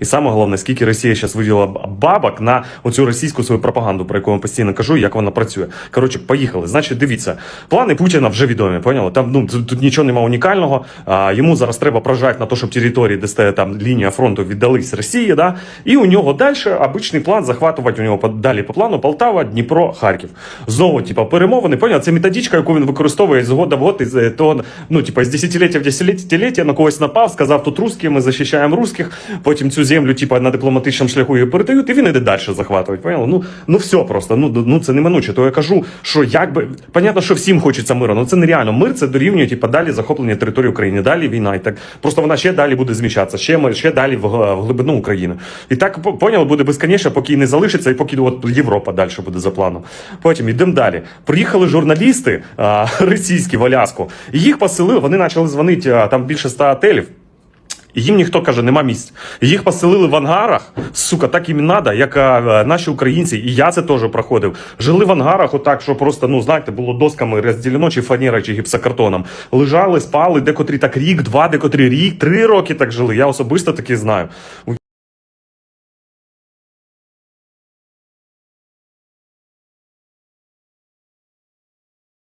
І саме головне, скільки Росія зараз виділа бабок на оцю російську свою пропаганду, про яку я постійно кажу, як вона працює. Коротше, поїхали. Значить, дивіться, плани Путіна вже відомі. Поняли? Там ну тут нічого немає унікального. А, йому зараз треба прожати на те, щоб території, де стоїть там лінія фронту, віддались Росії. Да? І у нього далі обичний план захватувати у нього далі по плану Полтава, Дніпро, Харків. Знову, типа, перемовини. Поняли? Це методичка, яку він використовує з года в год, із е, того, ну, типа, з десятиліття в десятиліття на когось напав, сказав, тут русські, ми захищаємо русських, потім цю землю, типа, на дипломатичному шляху її передають, і він іде далі захватувати. Поняли? Ну, ну все просто, ну, ну це неминуче. То я кажу, що якби, понятно, що всім хочеться миру, але це нереально. Мир це дорівнює, типа, далі захоплення території України, далі війна. І так, просто вона ще далі буде зміщатися, ще, ще далі в, в глибину України. І так, по- поняли, буде безконечно, поки не залишиться, і поки от Європа далі буде за планом. Потім йдемо далі. Приїхали журналісти а, російські в Аляску, і їх поселили, вони почали дзвонити, там більше ста отелів. Їм ніхто каже, нема місць. Їх поселили в ангарах, сука, так їм і як а, наші українці, і я це теж проходив. Жили в ангарах, отак, що просто, ну знаєте, було досками розділено, чи фанера, чи гіпсокартоном. Лежали, спали, декотрі так рік, два, декотрі рік, три роки так жили. Я особисто таки знаю.